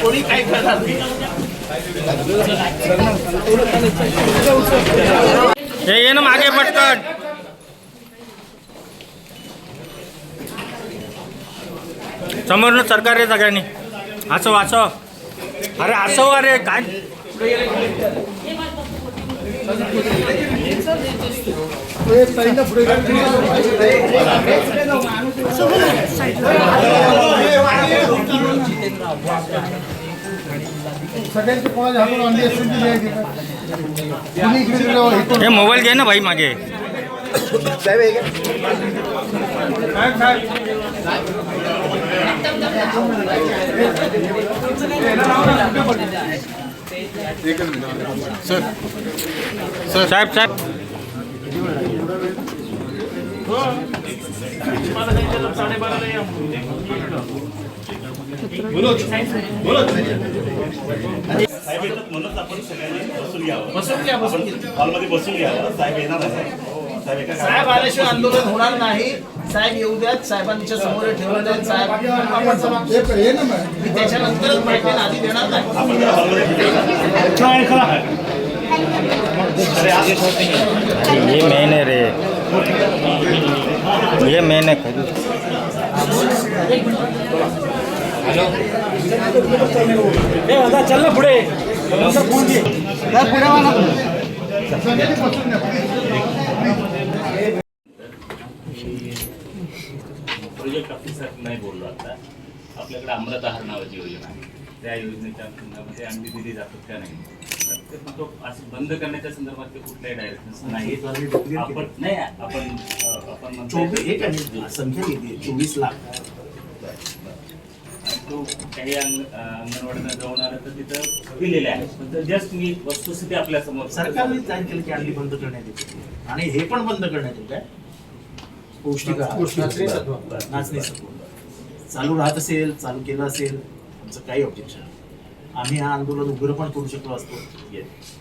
कोणी काय करणार हे ये ना मागे पटकन. समोरनं सरकार रे सगळ्यांनी. असं वाचव अरे असो अरे काय? हे करून- हे मोबाईल घे ना भाई मागे. साहेब साहेब साहेब. येतात आपण सगळ्यांनी बसून घ्यावं बसून घ्या बसून हॉलमध्ये बसून घ्यावं साहेब येणार आहे साहेब साहेब आल्याशिवाय आंदोलन होणार नाही. साहेब येऊ द्यात साहेबांच्या समोर ठेवलं द्यात. साहेब आपण मी त्याच्यानंतरच माहिती आधी देणार नाही. हॉलमध्ये ये मेन है रे। ये मेन है। खरी सगळ्यांनी बसून घ्या. प्रोजेक्ट ऑफिसर नाही बोललो आता. आपल्याकडे अमृत आहार नावाची योजना आहे. त्या योजनेच्या अंतर्गत अंडी दिली जातात त्या नाही. तर ते असं बंद करण्याच्या संदर्भात ते कुठल्याही डायरेक्शन नाही आपण नाही आपण आपण चोवीस एक आणि संख्या चोवीस लाख. तो काही अंगणवाडीला जाऊन आलं तर तिथं दिलेले आहे. पण जस्ट मी वस्तुस्थिती आपल्यासमोर सरकारने जाहीर केलं की अंडी बंद करण्यात येते. आणि हे पण बंद करण्यात काय पौष्टिक आहार. नाचणी सत्व. नाचणी सत्व. चालू राहत असेल चालू केलं असेल आमचं काही ऑब्जेक्शन आम्ही हा आंदोलन उग्र पण करू शकलो असतो.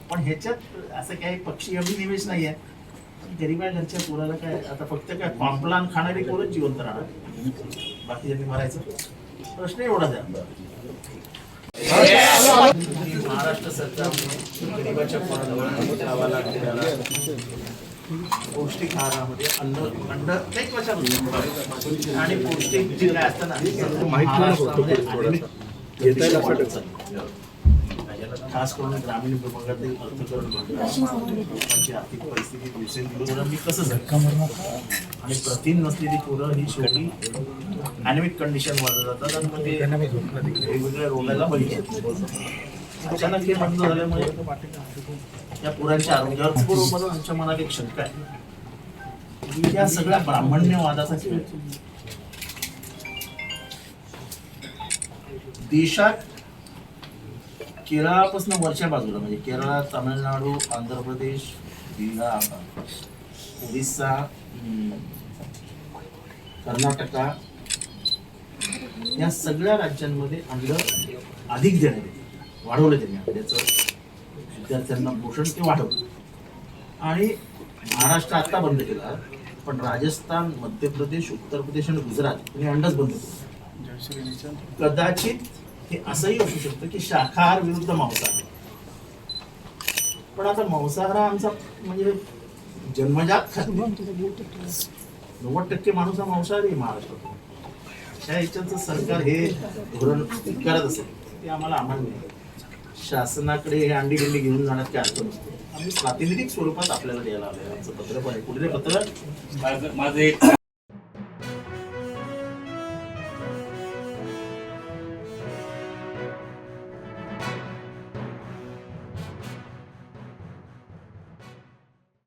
पण ह्याच्यात असं काही पक्षी अभिनिवेश नाही आहे गरीबा घरच्या पोराला काय आता फक्त काय कॉम्प्लान खाणारी पोरच जिवंत राहणार. बाकी ज्यांनी मारायचं प्रश्न एवढाच आहे महाराष्ट्र सरकारने गरिबाच्या पोराला लागलेला पौष्टिक आहारामध्ये अन्न अंड आणि पौष्टिक जे काय असतं ना महाराष्ट्रामध्ये खास करून ग्रामीण विभागातील अर्थकारण लोकांची आर्थिक परिस्थिती दिवसेंदिवस मी कसं झालं आणि प्रथिन नसलेली पोरं ही शेवटी अॅनिमिक कंडिशनमध्ये जातात आणि मग ते वेगवेगळ्या रोगाला बळी. अचानक हे बंद झाल्यामुळे या पोरांच्या आरोग्यावर बरोबर आमच्या मनात एक शंका आहे. या सगळ्या ब्राह्मण्यवादाचा खेळ देशात केरळापासून वरच्या बाजूला म्हणजे केरळ तामिळनाडू आंध्र प्रदेश बिहार ओरिसा कर्नाटका या सगळ्या राज्यांमध्ये अंड अधिक देण्यात येते वाढवलं त्यांनी अंड्याचं विद्यार्थ्यांना पोषण ते वाढवलं. आणि महाराष्ट्र आता बंद केला पण राजस्थान मध्य प्रदेश उत्तर प्रदेश आणि गुजरात यांनी अंडच बंद केलं. कदाचित हे असंही असू शकतं की शाकाहार विरुद्ध मांसाहार. पण आता मांसाहार आमचा म्हणजे जन्मजात नव्वद टक्के माणूस हा मांसाहारी आहे महाराष्ट्रात त्या ह्याच्याचं सरकार हे धोरण करत असेल ते आम्हाला अमान्य आहे. शासनाकडे हे अंडी बिंडी घेऊन जाण्यात काय अर्थ नसतो. आम्ही प्रातिनिधिक स्वरूपात आपल्याला द्यायला आलं आमचं पत्र पण आहे. कुठले पत्र? माझं एक